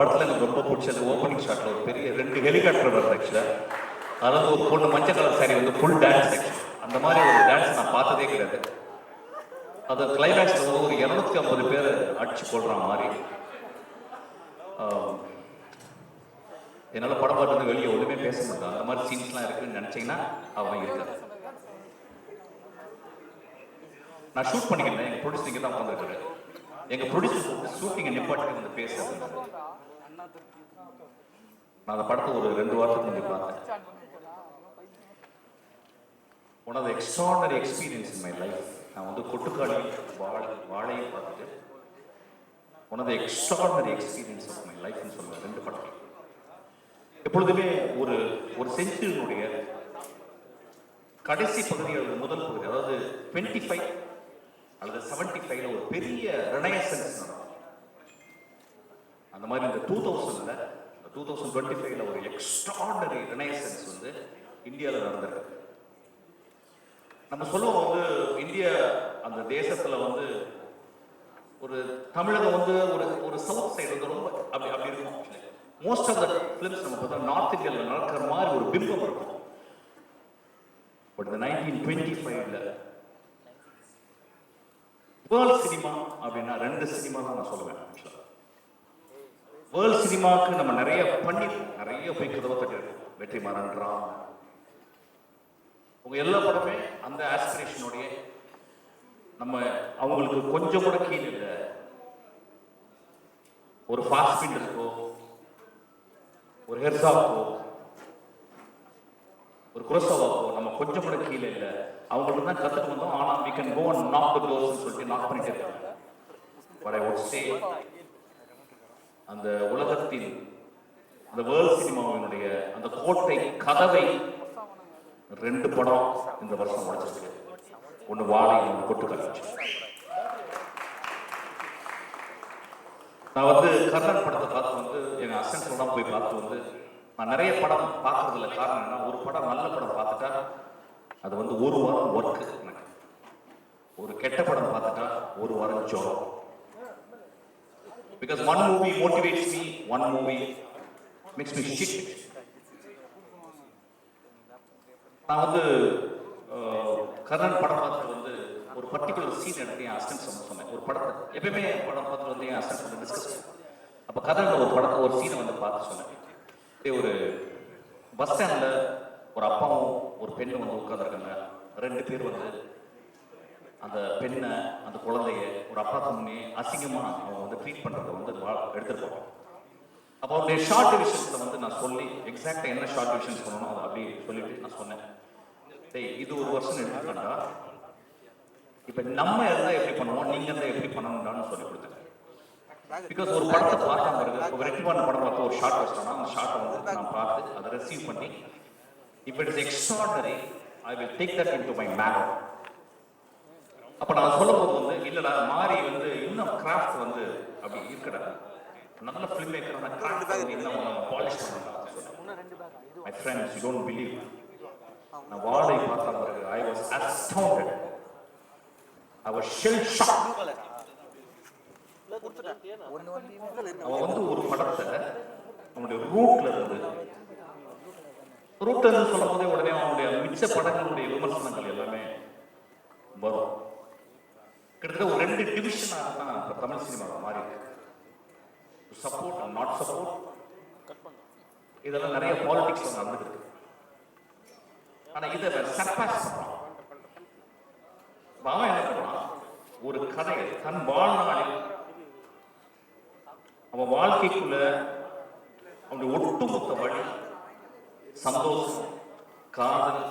படத்துல எனக்கு ரொம்ப பிடிச்சது ஓப்பனிங் ஷாட்ல ஒரு பெரிய ரெண்டு ஹெலிகாப்டர் வருது ஆக்சுவலா அதாவது ஒரு பொண்ணு மஞ்சள் கலர் சாரி வந்து ஃபுல் டான்ஸ் அந்த மாதிரி ஒரு டான்ஸ் நான் பார்த்ததே கிடையாது. அது கிளைமேக்ஸ்ல வந்து ஒரு இருநூத்தி ஐம்பது பேர் அடிச்சு போடுற மாதிரி. என்னால் என்னால படம் பார்த்து வெளியே ஒண்ணுமே பேச முடியல. அந்த மாதிரி சீன்ஸ்லாம் இருக்குன்னு நினைச்சீங்கன்னா அவன் இருக்காது நான் ஷூட் பண்ணிக்கிறேன் எங்க ப்ரொடியூசர் இங்கே தான் உட்காந்துருக்காரு எங்க ப்ரொடியூசர் ஷூட்டிங்கை நிப்பாட்டி வந்து பேசுறது நான் அந்த படத்தை ஒரு ரெண்டு வாரத்துக்கு முன்னாடி பார்த்தேன். One of extraordinary experience in my life நான் வந்து கொட்டுக்காளி வாழை வாழையை பார்த்துட்டு one of extraordinary experience of my லைஃப்னு சொல்லுவேன் ரெண்டு படங்கள் எப்பொழுதுமே ஒரு ஒரு செஞ்சுரியினுடைய கடைசி பகுதியில் முதல் பகுதி அதாவது டுவெண்ட்டி ஃபைவ் அல்லது செவன்டி ஃபைவ்ல ஒரு பெரிய ரெனயசன்ஸ் நடக்கும். அந்த மாதிரி இந்த டூ தௌசண்ட்ல டூ தௌசண்ட் டுவெண்ட்டி ஃபைவ்ல ஒரு எக்ஸ்ட்ராடனரி ரினைசன்ஸ் வந்து இந்தியாவில் நடந்திருக்கு. நம்ம சொல்லுவோம் வந்து இந்திய அந்த தேசத்துல வந்து ஒரு தமிழகம் வந்து ஒரு ஒரு சவுத் சைடு வந்து ரொம்ப அப்படி அப்படி இருக்கும். மோஸ்ட் ஆஃப் த ஃபிலிம்ஸ் நம்ம பார்த்தா நார்த் இந்தியாவில் நடக்கிற மாதிரி ஒரு பிம்பம் இருக்கும். பட் இந்த நைன்டீன் டுவெண்ட்டி ஃபைவ்ல வேர்ல்ட் சினிமா அப்படின்னா ரெண்டு சினிமா தான் நான் சொல்லுவேன் வேர்ல்ட் சினிமாவுக்கு நம்ம நிறைய பண்ணி நிறைய போய் கதவை தட்டிருக்கோம் வெற்றி மறன்றான் உங்க எல்லா படமே அந்த ஆஸ்பிரேஷனுடைய நம்ம அவங்களுக்கு கொஞ்சம் கூட கீழ் இல்லை. ஒரு ஃபாஸ்ட் இருக்கோ ஒரு ஹெர்சாவுக்கோ ஒரு குரசோவாக்கோ நம்ம கொஞ்சம் கூட கீழே இல்லை. அவங்கள்ட்ட தான் கத்துட்டு வந்தோம். ஆனா we can go and knock the doors சொல்லிட்டு நாக் பண்ணிட்டு இருக்காங்க but I would say அந்த உலகத்தில் அந்த வேர்ல்ட் சினிமாவினுடைய அந்த கோட்டை கதவை ரெண்டு படம் இந்த வருஷம் உடைச்சிருக்கு. ஒன்று வாழை ஒன்று கொட்டு நான் வந்து கர்ணன் படத்தை பார்த்து வந்து எங்க அசன்ஸோட போய் பார்த்து வந்து நான் நிறைய படம் பார்க்கறதுல காரணம் என்ன ஒரு படம் நல்ல படம் பார்த்துட்டா அது வந்து ஒரு வாரம் ஒர்க் எனக்கு. ஒரு கெட்ட படம் பார்த்துட்டா ஒரு வாரம் Zoram because one movie motivates me one movie mix me shit நான் வந்து கர்ணன் படம் பார்த்துட்டு வந்து ஒரு பர்டிகுலர் சீன் எனக்கு என் அசிஸ்டன்ட் சொன்ன சொன்னேன். ஒரு படத்தை எப்பயுமே படம் பார்த்துட்டு வந்து என் அசிஸ்டன்ட் வந்து டிஸ்கஸ் அப்போ கர்ணன் ஒரு படத்தை ஒரு சீனை வந்து பார்த்து சொன்னேன். இதே ஒரு பஸ் ஸ்டாண்டில் ஒரு அப்பாவும் ஒரு பெண்ணும் வந்து உட்காந்துருக்காங்க ரெண்டு பேர் வந்து அந்த பெண்ணை அந்த குழந்தைய ஒரு அப்பா முன்னே அசிங்கமா அவங்க வந்து ட்ரீட் பண்றதை வந்து வா- எடுத்துட்டு போறோம். அப்போ அவருடைய ஷார்ட் டிவிஷன்ஸ்ல வந்து நான் சொல்லி எக்ஸாக்டா என்ன ஷார்ட் விஷயம் சொல்லணும் அதை அப்படி சொல்லிட்டு நான் சொன்னேன். டேய் இது ஒரு வருஷம் எடுத்துக்கண்டா. இப்ப நம்ம இருந்தா எப்படி பண்ணுவோம் நீங்க இருந்தா எப்படி பண்ணணும்டான்னு சொல்லி கொடுத்தேன். பிகாஸ் ஒரு படத்தை பார்த்தா பிறகு ஒரு ரெட்டிமான படம் பார்த்து ஒரு ஷார்ட் வச்சிட்டோம்னா அந்த ஷார்ட்டை வந்து நான் பார்த்து அதை ரிசீவ் பண்ணி இப்போ it's extraordinary I will take that into my make அப்ப நான் சொல்லும்போது வந்து இல்லடா மாறி வந்து இன்னும் கிராஃப்ட் வந்து அப்படி இருக்கடா. நல்ல ஃபிலிம் மேக்கர் அந்த கிராஃப்ட் வந்து இன்னும் நம்ம பாலிஷ் பண்ணலாம் my friends you don't believe நான் வாழை பார்த்த பிறகு I was astounded I was shell shock அவன் வந்து ஒரு படத்தை அவனுடைய ரூட்ல இருந்து ரூட்ல இருந்து சொல்லும் போதே உடனே அவனுடைய மிச்ச படங்களுடைய விமர்சனங்கள் எல்லாமே வரும். கிட்டத்தட்ட ஒரு ரெண்டு டிவிஷனாக தான் இப்போ தமிழ் சினிமாவில் மாறி இருக்கு. சப்போர்ட் அண்ட் நாட் சப்போர்ட் இதெல்லாம் நிறைய பாலிடிக்ஸ் நடந்துருக்கு ஆனால் இதை சர்பாஸ் பண்றான் அவன் என்ன பண்றான் ஒரு கதையை தன் வாழ்நாளில் அவன் வாழ்க்கைக்குள்ள அவனுடைய ஒட்டுமொத்த வழி சந்தோஷம் காதல்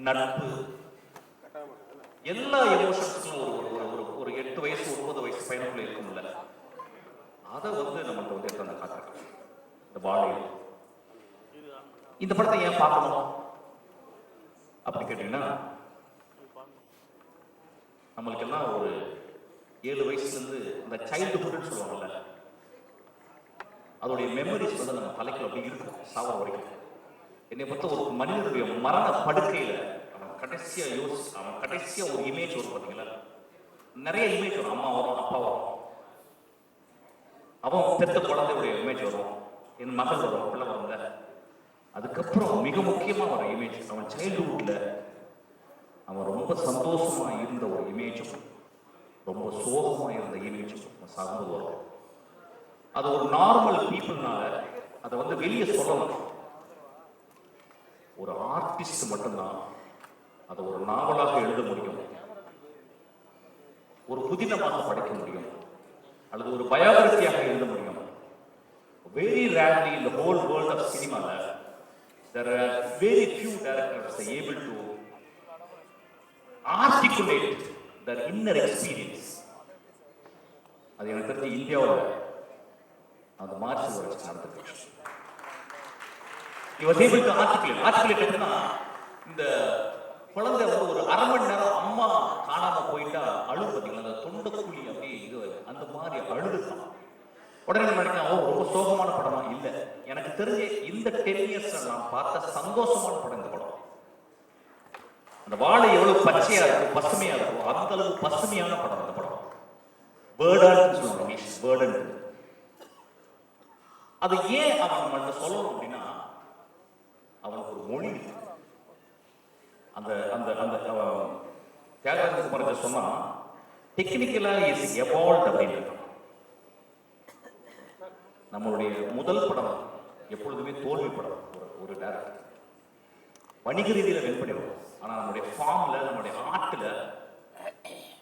நட்பு எல்லா எமோஷன்ஸுக்கும் ஒரு ஒரு ஒரு ஒரு ஒரு எட்டு வயசு ஒன்பது வயசு பையனுக்குள்ள இருக்கும்ல. அதை வந்து நம்மள்ட்ட வந்து எடுத்து வந்து இந்த வாழை இந்த படத்தை ஏன் பார்க்கணும்? அப்படி கேட்டீங்கன்னா நம்மளுக்கு எல்லாம் ஒரு ஏழு வயசுல இருந்து அந்த சைல்டுஹுட்னு சொல்லுவாங்கல்ல அதோடைய மெமரிஸ் வந்து நம்ம தலைக்குள்ள அப்படி இருக்கும் சாவர வரைக்கும். என்னை பொறுத்த ஒரு மனிதனுடைய மரண படுக்கையில கடைசியா யோசி அவன் கடைசியா ஒரு இமேஜ் வரும் பாத்தீங்களா? நிறைய இமேஜ் வரும். அம்மா வரும் அப்பா வரும். அவன் பெத்த குழந்தையுடைய இமேஜ் வரும். என் மகள் வரும் பிள்ளை வரும்ல. அதுக்கப்புறம் மிக முக்கியமா வர இமேஜ் அவன் சைல்டுஹுட்ல அவன் ரொம்ப சந்தோஷமா இருந்த ஒரு இமேஜும் ரொம்ப சோகமா இருந்த இமேஜும் சார்ந்து வரும் அது ஒரு நார்மல் பீப்புள்னால அதை வந்து வெளியே சொல்லலாம் ஒரு ஆர்டிஸ்ட் மட்டும்தான் அதை ஒரு நாவலாக எழுத முடியும் ஒரு புதினமாக படைக்க முடியும் அல்லது ஒரு பயோகிரபியாக எழுத முடியும் வெரி ரேர்லி இந்த ஹோல் வேர்ல்ட் ஆஃப் சினிமாவில் there are very few directors able to articulate their inner experience அது எனக்கு தெரிஞ்சு இந்தியாவில் அந்த மார்ச் வளர்ச்சி நடந்துட்டு இவர் ஆர்டிகுலேட் ஆர்டிகுலேட் இந்த குழந்தை வந்து ஒரு அரை மணி நேரம் அம்மா காணாம போயிட்டா அழுது பார்த்தீங்களா அந்த தொண்டக்குழி அப்படியே இது அந்த மாதிரி அழுதுதான் உடனே நம்ம நினைக்கலாம் ஓ ரொம்ப சோகமான படமா? இல்ல. எனக்கு தெரிஞ்ச இந்த டென் இயர்ஸ்ல நான் பார்த்த சந்தோஷமான படம் இந்த படம். அந்த வாழை எவ்வளவு பச்சையா இருக்கும் பசுமையா இருக்கும் அந்த அளவு பசுமையான படம் அந்த படம். பேர்டன் சொல்லுவாங்க பேர்டன் அது ஏன் அவன் நம்மள்ட்ட சொல்லணும் அப்படின்னா அவனுக்கு ஒரு மொழி இருக்கு. அந்த அந்த அந்த அவன் தியாகராஜ குமாரத்தை சொன்னா டெக்னிக்கலா இஸ் எவால்வ் அப்படின்னு நம்மளுடைய முதல் படம் எப்பொழுதுமே தோல்வி படம் ஒரு ஒரு டேரக்டர் வணிக ரீதியில் வின் பண்ணிடுவோம். ஆனால் நம்மளுடைய ஃபார்ம்ல நம்மளுடைய ஆர்ட்ல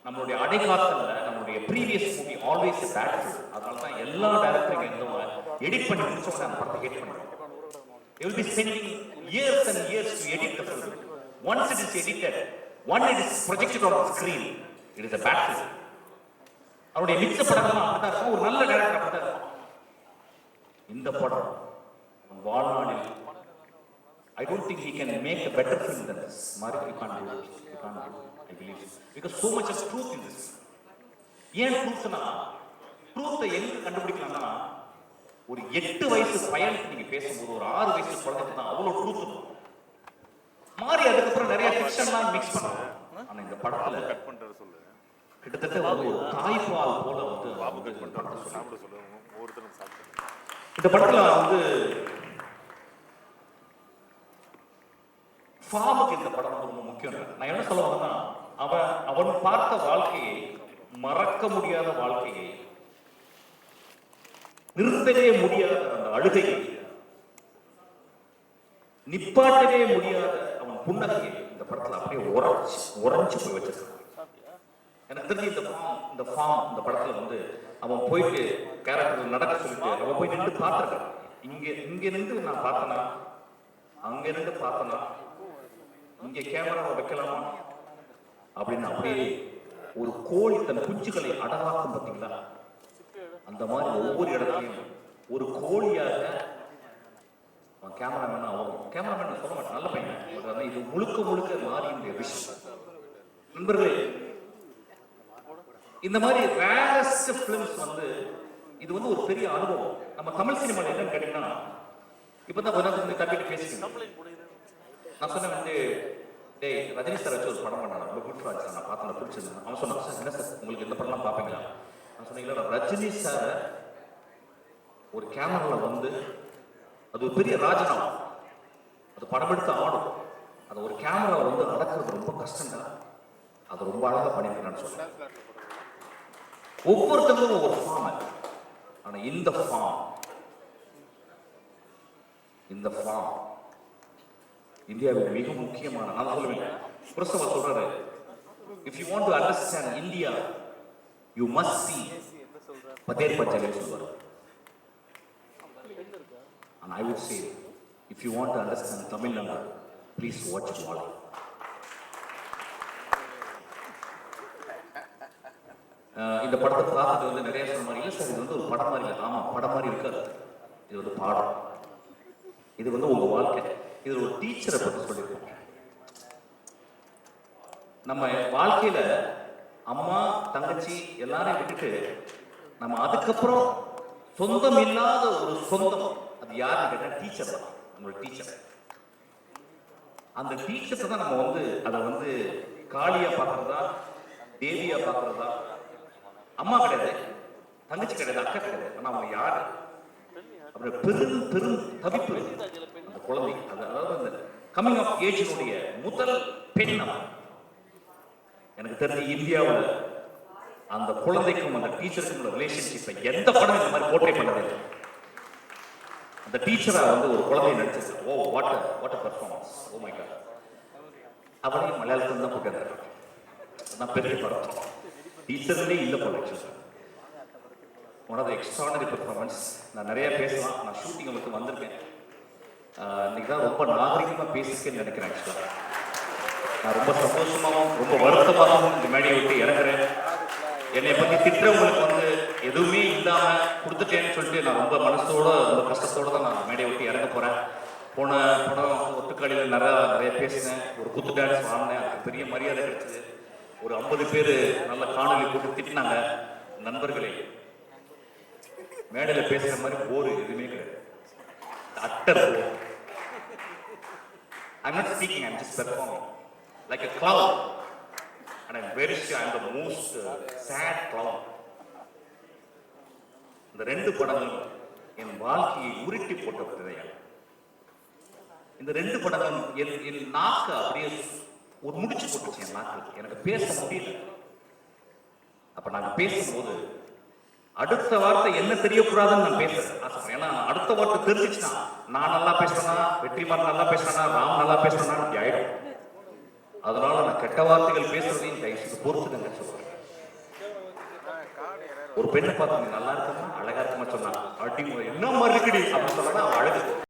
நம்மளுடைய அடைகாலத்தில் நம்மளுடைய ப்ரீவியஸ் மூவி ஆல்வேஸ் பேட் அதனால தான் எல்லா டேரக்டரும் இருந்தவங்க எடிட் பண்ணி முடிச்சவங்க அந்த படத்தை எடிட் பண்ணுவோம் They will be spending years and years. Once it is edited, one it is projected on the screen, it is a battlefield. அவருடைய மிச்ச படங்கள்லாம் ஒரு நல்ல டேரக்டர் இந்த படம் வாழ்நாளில் I don't think he can make a better film than this மாதிரி you can I believe because so much of truth in this ஏன் ட்ரூத்னா ட்ரூத்தை எங்க கண்டுபிடிக்கலாம்னா ஒரு எட்டு வயசு பையனுக்கு நீங்க பேசும்போது ஒரு ஆறு வயசு குழந்தைக்கு தான் அவ்வளவு ட்ரூத் இருக்கும் மாறி அதுக்கப்புறம் நிறைய ஃபிக்ஷன்லாம் மிக்ஸ் பண்ணுவோம். ஆனா இந்த படத்துல கட் பண்றது சொல்லு. கிட்டத்தட்ட ஒரு தாய்ப்பால் போல வந்து பாபு கட் பண்றது சொல்லுவாங்க. சாப்பிட சொல்லு. ஒவ்வொருத்தரும் சாப்பிட்டு இந்த படத்துல வந்து ஃபார்முக்கு இந்த படம் ரொம்ப முக்கியம். நான் என்ன சொல்ல வரேன்னா அவன் அவன் பார்த்த வாழ்க்கையை மறக்க முடியாத வாழ்க்கையை நிறுத்தவே முடியாத அந்த அழுகையை நிப்பாட்டவே முடியாத அவன் புன்னகையை இந்த படத்துல அப்படியே உரைச்சு உறைஞ்சு போய் வச்சிருக்கான். எனக்கு தெரிஞ்சு இந்த ஃபார்ம் இந்த ஃபார்ம் இந்த படத்துல வந்து அவன் போயிட்டு கேரக்டர் நடக்க சொல்லிட்டு அவன் போய் நின்று பார்த்துருக்கான். இங்க இங்க நின்று நான் பார்த்தனா? அங்க நின்று பார்த்தனா? இங்க கேமராவை வைக்கலாமா? அப்படின்னு அப்படியே ஒரு கோழி தன் குஞ்சுகளை அடவாக்கும் பார்த்தீங்களா? அந்த மாதிரி ஒவ்வொரு இடத்துலையும் ஒரு கோழியாக கேமராமேன் ஆகும். கேமராமேன் சொல்ல மாட்டேன். நல்ல பையன். பட் இது முழுக்க முழுக்க மாறியுடைய விஷயம். நண்பர்களே இந்த மாதிரி ரேரஸ்ட் ஃபிலிம்ஸ் வந்து இது வந்து ஒரு பெரிய அனுபவம். நம்ம தமிழ் சினிமாவில் என்னன்னு கேட்டீங்கன்னா இப்போ தான் கொஞ்சம் கொஞ்சம் தப்பிட்டு பேசிக்கணும் நான் சொன்னேன் வந்து டேய் ரஜினி சார் வச்சு ஒரு படம் பண்ணாங்க ரொம்ப குட் சார் நான் பார்த்தேன் பிடிச்சிருந்தேன். அவன் சொன்னான் சார் என்ன சார்? உங்களுக்கு இந்த படம்லாம் பார்ப்பீங்களா? நான் சொன்னீங்களா ரஜினி சார் ஒரு கேமராவில் வந்து அது ஒரு பெரிய ராஜினாமா அது படம் எடுத்து ஆடும். அது ஒரு கேமரா வந்து நடக்கிறது ரொம்ப கஷ்டங்க அது ரொம்ப அழகா பண்ணிருக்கேன்னு சொன்னேன் ஒவ்வொருத்தங்களும் ஒவ்வொரு ஃபார்ம் ஆனா இந்த ஃபார்ம் இந்த ஃபார்ம் இந்தியாவில் மிக முக்கியமான நான் சொல்லுவேன் கிறிஸ்தவர் சொல்றாரு if you want to understand India you must see Pather Panchali சொல்றாரு. And I would say, if you want to understand Tamil Nadu, please watch Wally. Uh, இந்த படத்தை பார்த்துட்டு வந்து நிறைய சொன்ன மாதிரி இல்லை சார் இது வந்து ஒரு படம் மாதிரி இல்லை. ஆமாம் படம் மாதிரி இருக்காது. இது வந்து பாடம். இது வந்து உங்கள் வாழ்க்கை. இது ஒரு டீச்சரை பற்றி சொல்லியிருக்கோம். நம்ம வாழ்க்கையில அம்மா தங்கச்சி எல்லாரையும் விட்டுட்டு நம்ம அதுக்கப்புறம் சொந்தம் இல்லாத ஒரு சொந்தம். அது யாருன்னு கேட்டா டீச்சர் தான். நம்மளோட டீச்சர் அந்த டீச்சர்ஸை தான் நம்ம வந்து அதை வந்து காளியா பார்க்கறதா தேவியா பார்க்கறதா? அம்மா கிடையாது. தங்கச்சி கிடையாது. அக்கா கிடையாது. ஆனா அவங்க யாரு? அப்புறம் பெரும் பெரும் தவிப்பு அந்த குழந்தை. அது அதாவது அந்த கம்மிங் ஆஃப் ஏஜினுடைய முதல் பெண் எனக்கு தெரிஞ்ச இந்தியாவுல அந்த குழந்தைக்கும் அந்த டீச்சருக்கும் உள்ள ரிலேஷன்ஷிப்பை எந்த படம் இந்த மாதிரி போர்ட்ரே பண்ணதில்லை. அந்த டீச்சரா வந்து ஒரு குழந்தை நடிச்சு ஓ what what a performance oh my god அவனையும் மலையாளத்தில் தான் போட்டு நான் பெரிய படம். டீச்சர்லேயே இல்லை போல ஒன் ஆஃப் எக்ஸ்ட்ரானரி பெர்ஃபார்மன்ஸ் நான் நிறைய பேசலாம். நான் ஷூட்டிங் உங்களுக்கு வந்திருக்கேன். இன்னைக்கு தான் ரொம்ப நாகரிகமாக பேசிருக்கேன்னு நினைக்கிறேன் ஆக்சுவலாக நான் ரொம்ப சந்தோஷமாகவும் ரொம்ப வருத்தமாகவும் இந்த மேடையை விட்டு இறங்குறேன். என்னை பற்றி திட்டவங்களுக்கு வந்து எதுவுமே இல்லாம கொடுத்துட்டேன்னு சொல்லிட்டு நான் ரொம்ப மனசோட ரொம்ப கஷ்டத்தோட தான் நான் மேடையை விட்டு இறங்க போறேன். போன படம் ஒட்டுக்காடியில் நிறைய நிறைய பேசினேன். ஒரு குத்து டான்ஸ் வாங்கினேன் அதுக்கு பெரிய மரியாதை கிடைச்சது. ஒரு ஐம்பது பேர் நல்ல காணொலி போட்டு திட்டினாங்க. நண்பர்களே மேடையில் பேசுற மாதிரி போர் எதுவுமே கிடையாது. Utter bore. I'm not speaking, I'm just performing. Like a clown. And I'm very sure I'm the most uh, sad clown. இந்த ரெண்டு படங்களும் என் வாழ்க்கையை உருட்டி போட்ட விதையா இந்த ரெண்டு படங்களும் என் என் நாக்கு அப்படியே ஒரு முடிச்சு போட்டுச்சு என் நாக்கு எனக்கு பேச முடியல. அப்ப நாங்க பேசும்போது அடுத்த வார்த்தை என்ன தெரியக்கூடாதுன்னு நான் பேசுறேன். ஏன்னா அடுத்த வார்த்தை தெரிஞ்சிச்சுன்னா நான் நல்லா பேசுறேனா வெற்றிமாறன் நல்லா பேசுறேனா ராம் நல்லா பேசுறேனா அப்படி ஆயிடும். அதனால நான் கெட்ட வார்த்தைகள் பேசுறதையும் தயவுசெய்து பொறுத்துக்கங்க சொல்றேன் ஒரு பெண்ணை பார்த்து நீ நல்லா இருக்கா அழகா சொன்னா அடி என்ன மாதிரி இருக்குடி? அப்படின்னு சொன்னா அவன் அழகு